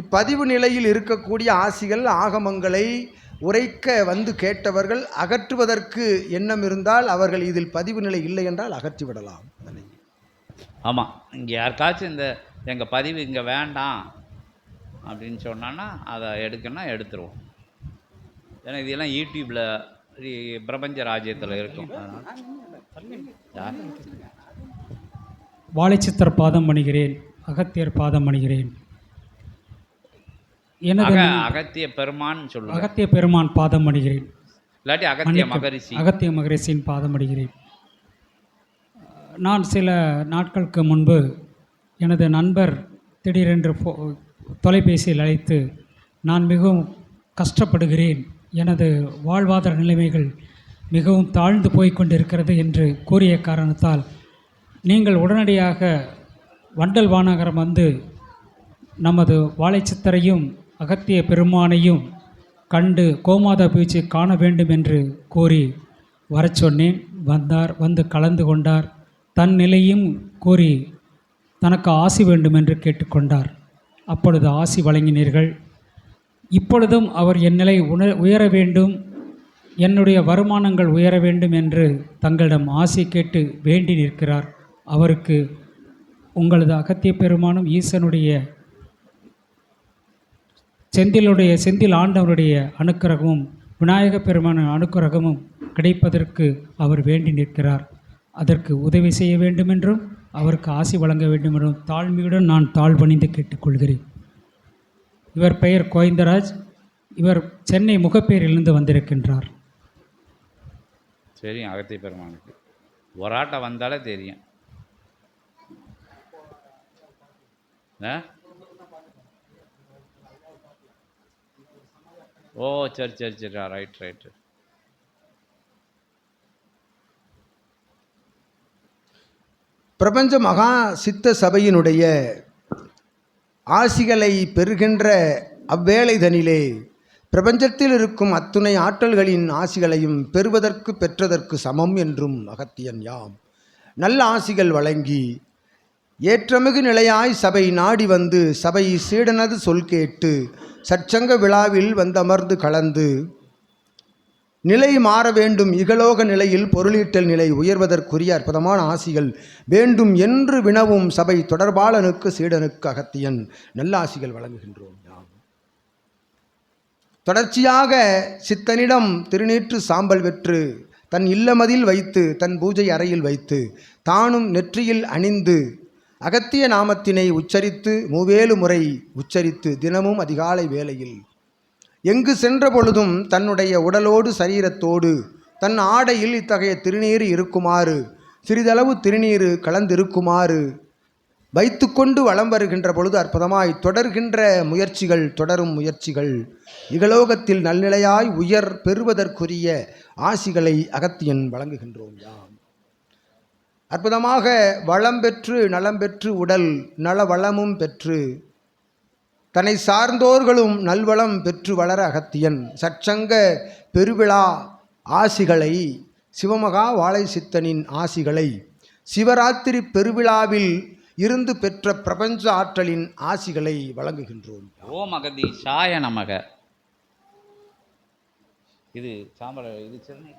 இப்பதிவு நிலையில் இருக்கக்கூடிய ஆசிகள் ஆகமங்களை உரைக்க வந்து கேட்டவர்கள் அகற்றுவதற்கு எண்ணம் இருந்தால் அவர்கள் இதில் பதிவு நிலை இல்லை என்றால் அகற்றிவிடலாம் அதனை. ஆமாம் இங்கே யாருக்காச்சும் இந்த எங்கள் பதிவு இங்கே வேண்டாம் அப்படின்னு சொன்னான்னா அதை எடுக்கணும்னா எடுத்துருவோம். ஏன்னா இதெல்லாம் யூடியூப்பில் பிரபஞ்ச ராஜ்யத்தில் இருக்கும். வாழைச்சித்தர் பாதம் பணிகிறேன் அகத்தியர் பாதம் பணிகிறேன் எனது அக அகத்திய பெருமான்னு சொல்லுவாங்க அகத்திய பெருமான் பாதம் பணிகிறேன் இல்லாட்டி அகத்திய மகரிஷி. அகத்திய மகரிஷியின் பாதம் பணிகிறேன் நான் சில நாட்களுக்கு முன்பு எனது நண்பர் திடீரென்று ஃபோ தொலைபேசியில் அழைத்து நான் மிகவும் கஷ்டப்படுகிறேன். எனது வாழ்வாதார நிலைமைகள் மிகவும் தாழ்ந்து போய் கொண்டிருக்கிறது என்று கூறிய காரணத்தால் நீங்கள் உடனடியாக வண்டல் வானகரம் வந்து நமது வாழைச்சித்தரையும் அகத்திய பெருமானையும் கண்டு கோமாதா பீச்சு காண வேண்டும் என்று கூறி வரச் சொன்னேன். வந்தார் வந்து கலந்து கொண்டார். தன் நிலையும் கூறி தனக்கு ஆசி வேண்டும் என்று கேட்டுக்கொண்டார் அப்பொழுது ஆசி வழங்கினீர்கள். இப்பொழுதும் அவர் என் நிலை உண உயர வேண்டும் என்னுடைய வருமானங்கள் உயர வேண்டும் என்று தங்களிடம் ஆசி கேட்டு வேண்டி நிற்கிறார். அவருக்கு உங்களது அகத்திய பெருமானும் ஈசனுடைய செந்திலுடைய செந்தில் ஆண்டவருடைய அணுக்கரகமும் விநாயக பெருமான அணுக்கரகமும் கிடைப்பதற்கு அவர் வேண்டி நிற்கிறார். அதற்கு உதவி செய்ய வேண்டுமென்றும் அவருக்கு ஆசி வழங்க வேண்டுமென்றும் தாழ்மையுடன் நான் தாழ்வணிந்து கேட்டுக்கொள்கிறேன். இவர் பெயர் கோவிந்தராஜ். இவர் சென்னை முகப்பேரிலிருந்து வந்திருக்கின்றார். தெரியும் அகத்திய பெருமானுக்கு. ஒரு வந்தாலே தெரியும். ஆ? ஓ சரி சரி சரி. ரைட் ரைட் பிரபஞ்ச மகா சித்த சபையினுடைய ஆசிகளை பெறுகின்ற அவ்வேளைதனிலே பிரபஞ்சத்தில் இருக்கும் அத்துணை ஆற்றல்களின் ஆசிகளையும் பெறுவதற்கு பெற்றதற்கு சமம் என்றும் அகத்தியன் யாம். நல்ல ஆசிகள் வழங்கி ஏற்றமிகு நிலையாய் சபை நாடி வந்து சபை சீடனது சொல் கேட்டு சற்சங்க விழாவில் வந்தமர்ந்து கலந்து. நிலை மாற வேண்டும் இகலோக நிலையில் பொருளீட்டல் நிலை உயர்வதற்குரிய அற்புதமான ஆசிகள் வேண்டும் என்று வினவும் சபை தொடர்பாளனுக்கு சீடனுக்கு அகத்தியன் நல்ல ஆசிகள் வழங்குகின்றோம் தொடர்ச்சியாக சித்தனிடம் திருநீற்று சாம்பல் வெற்று தன் இல்லமதில் வைத்து தன் பூஜை அறையில் வைத்து தானும் நெற்றியில் அணிந்து அகத்திய நாமத்தினை உச்சரித்து மூவேலு முறை உச்சரித்து தினமும் அதிகாலை வேளையில் எங்கு சென்ற பொழுதும் தன்னுடைய உடலோடு சரீரத்தோடு தன் ஆடையில் இத்தகைய திருநீர் இருக்குமாறு சிறிதளவு திருநீர் கலந்திருக்குமாறு வைத்துக்கொண்டு வளம் வருகின்ற பொழுது அற்புதமாய் தொடர்கின்ற முயற்சிகள் தொடரும் முயற்சிகள். இகலோகத்தில் நல்நிலையாய் உயர் பெறுவதற்குரிய ஆசிகளை அகத்தியன் வழங்குகின்றோம் யாம். அற்புதமாக வளம் பெற்று நலம் பெற்று உடல் நல வளமும் பெற்று தன்னை சார்ந்தோர்களும் நல்வளம் பெற்று வளர அகத்தியன். சற்சங்க பெருவிழா ஆசிகளை சிவமகா வாழை சித்தனின் ஆசிகளை சிவராத்திரி பெருவிழாவில் இருந்து பெற்ற பிரபஞ்ச ஆற்றலின் ஆசிகளை வழங்குகின்றோம். ஓம் அகதி சாய நமக. இது சாம்பல இது சென்னை